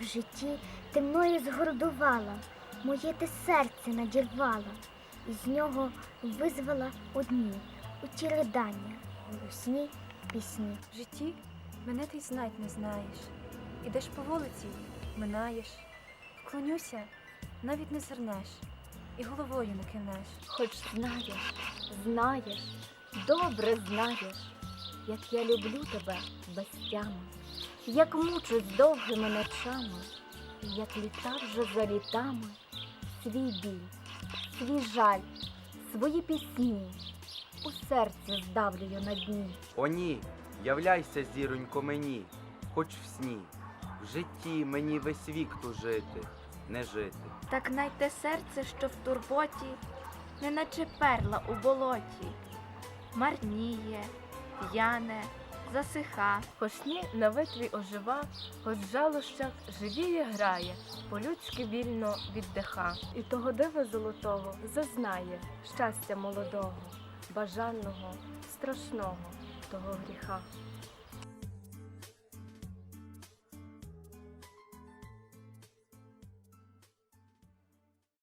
В житті ти мною згордувала, моє ти серце надірвала, і з нього визвала одні у ті ридання, у сні пісні. В житті мене ти й знать не знаєш. Ідеш по вулиці, минаєш, вклонюся, навіть не зернеш, і головою не кинеш. Хоч знаєш, знаєш, добре знаєш, як я люблю тебе без тями, як мучусь довгими ночами, як літа вже за літами, свій біль, свій жаль, свої пісні у серці здавлюю на дні. О ні, являйся, зіронько, мені, хоч в сні. В житті мені весь вік тужити, не жити. Так най те серце, що в турботі, неначе перла у болоті, марніє, п'яне, засиха. По сні на витрі ожива, хоч жалощах живіє грає, по-людськи вільно віддиха. І того дива золотого зазнає щастя молодого, бажаного, страшного того гріха.